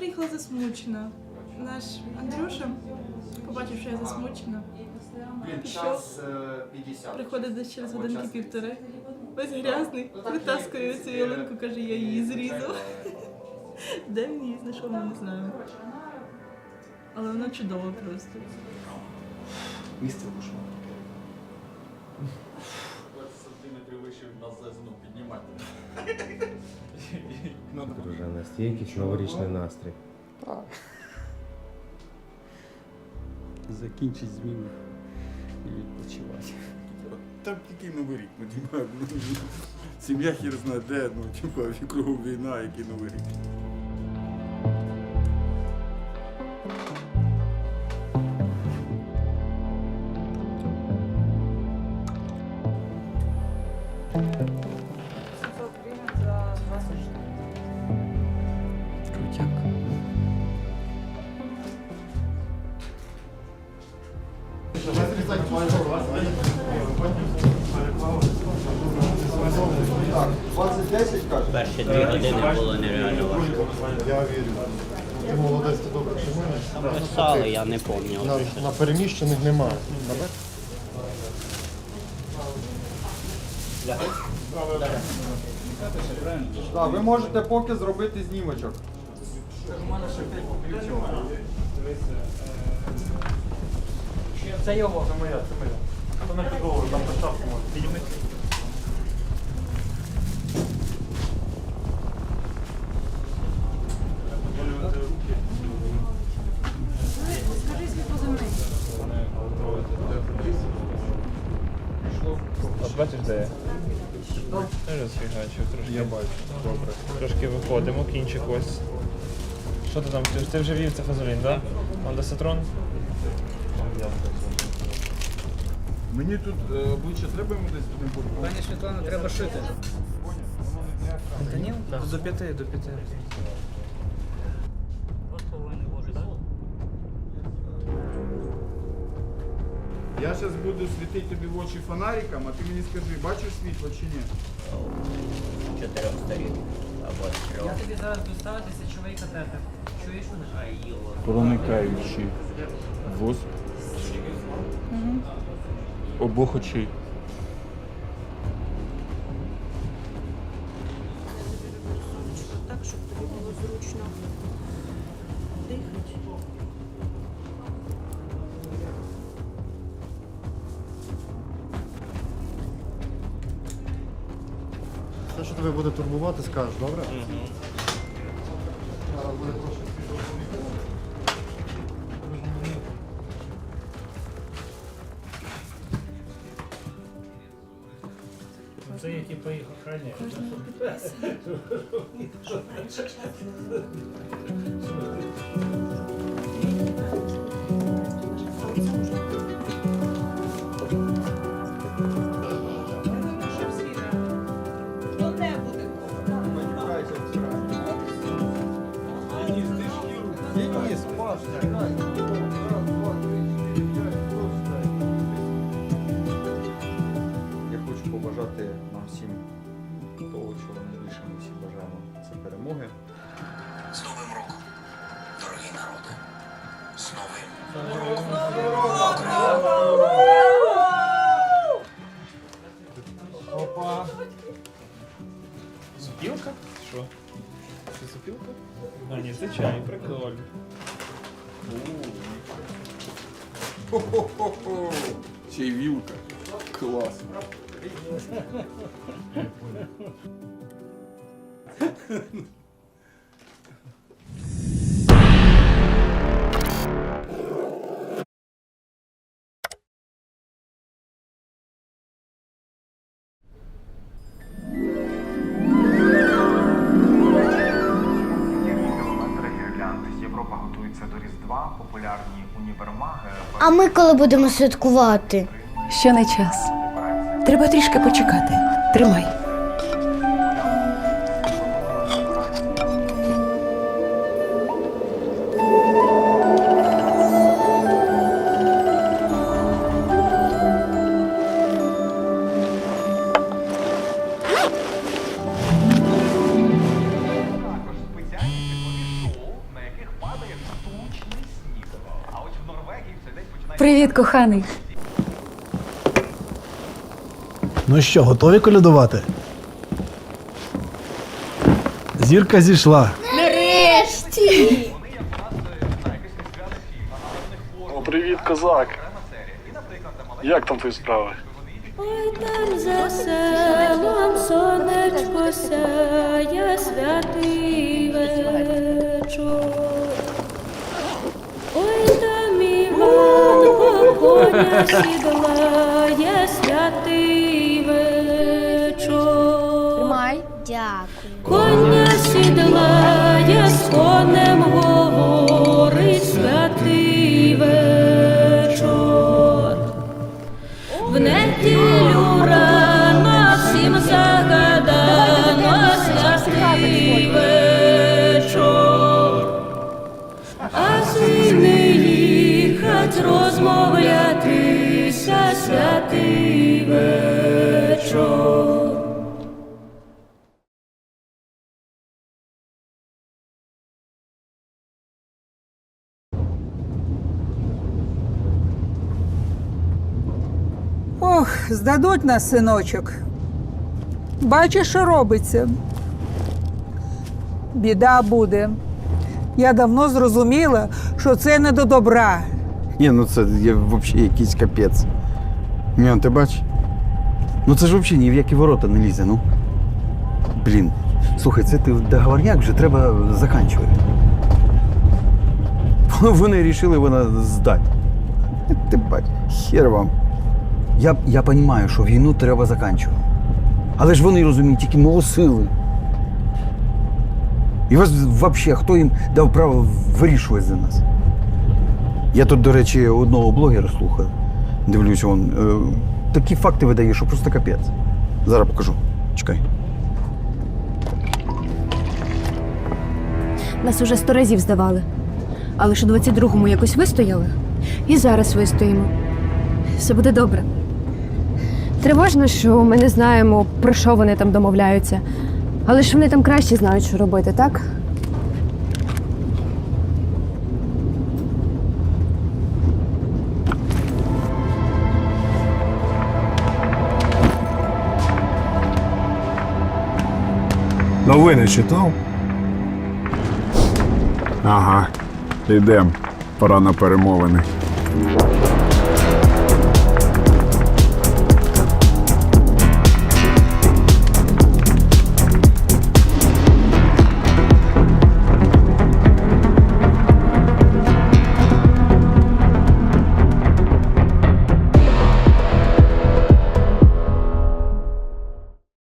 приїхала засмучена. Наш Андрюша побачив, що я засмучена. Пішов. час е, 50. Приходить десь через годинки півтори. Весь грязний, витаскує цю ялинку, каже, я її зрізав. Де він її знайшов, ми не знаємо. Але вона чудова просто. Місце пошла. 20 сантиметрів вище нас ну. Друже, настільки новорічний настрій. Закінчить зміну і відпочивати. Там тільки новий рік, ну типа, ну, сім'я хір знає де, ну типа кругом війна, який новий рік. Перші дві години було нереально важко. Я вірю. Ти молодець, ти добре тримаєш. Писали, я не пам'ятаю. На, на переміщених немає. Так, ви можете поки зробити знімочок. Це його. Це моя, це моя. Хто на підлогу, там поставку може. Підійми. Бачиш, де я? Розфігачив трошки. Я бачу, добре. Трошки виходимо, кінчик ось. Що ти там? Ти, ти вже вів це фазолін, так? Да? Saturn? Мені тут е, обличчя треба йому десь туди побувати? Пані Світлана, треба шити. Та ні, до п'яти, до п'яти. Я зараз буду світити тобі в очі фонариком, а ти мені скажи, бачиш світло чи ні? Чотирьох сторін. Або Я тобі зараз доставити сечовий катетер. Чуєш мене? Його. Воск обох очей. Так, щоб тобі було зручно дихати. Все, що тебе буде турбувати, скажеш, добре? Це я по їх охраняю. прикольно. Хо-хо-хо-хо! Ще й вілка. Клас. А ми коли будемо святкувати? Ще не час. Треба трішки почекати. Тримай. Привіт, коханий. Ну що, готові колядувати? Зірка зійшла. Нарешті! О, привіт, козак. Як там твої справи? Ой, там за селом сонечко сяє святий вечір. Ой, там Іван коня сідлає святий вечор. Тримай. Дякую. Коня сідлає з конем здадуть нас, синочок. Бачиш, що робиться. Біда буде. Я давно зрозуміла, що це не до добра. Ні, ну це є взагалі якийсь капець. Міон, ти бачиш? Ну це ж взагалі ні в які ворота не лізе, ну. Блін. Слухай, це ти договорняк вже треба заканчувати. Вони вирішили вона здати. Ти бач, хер вам. Я, я розумію, що війну треба заканчувати. Але ж вони розуміють тільки малосили. І вас взагалі, хто їм дав право вирішувати за нас? Я тут, до речі, одного блогера слухаю. Дивлюсь, він е, такі факти видає, що просто капець. Зараз покажу. Чекай. Нас уже сто разів здавали. Але ж у 22-му якось вистояли. І зараз вистоїмо. Все буде добре. Тривожно, що ми не знаємо, про що вони там домовляються. Але ж вони там краще знають, що робити, так? Новини читав? Ага. Йдем. Пора на перемовини.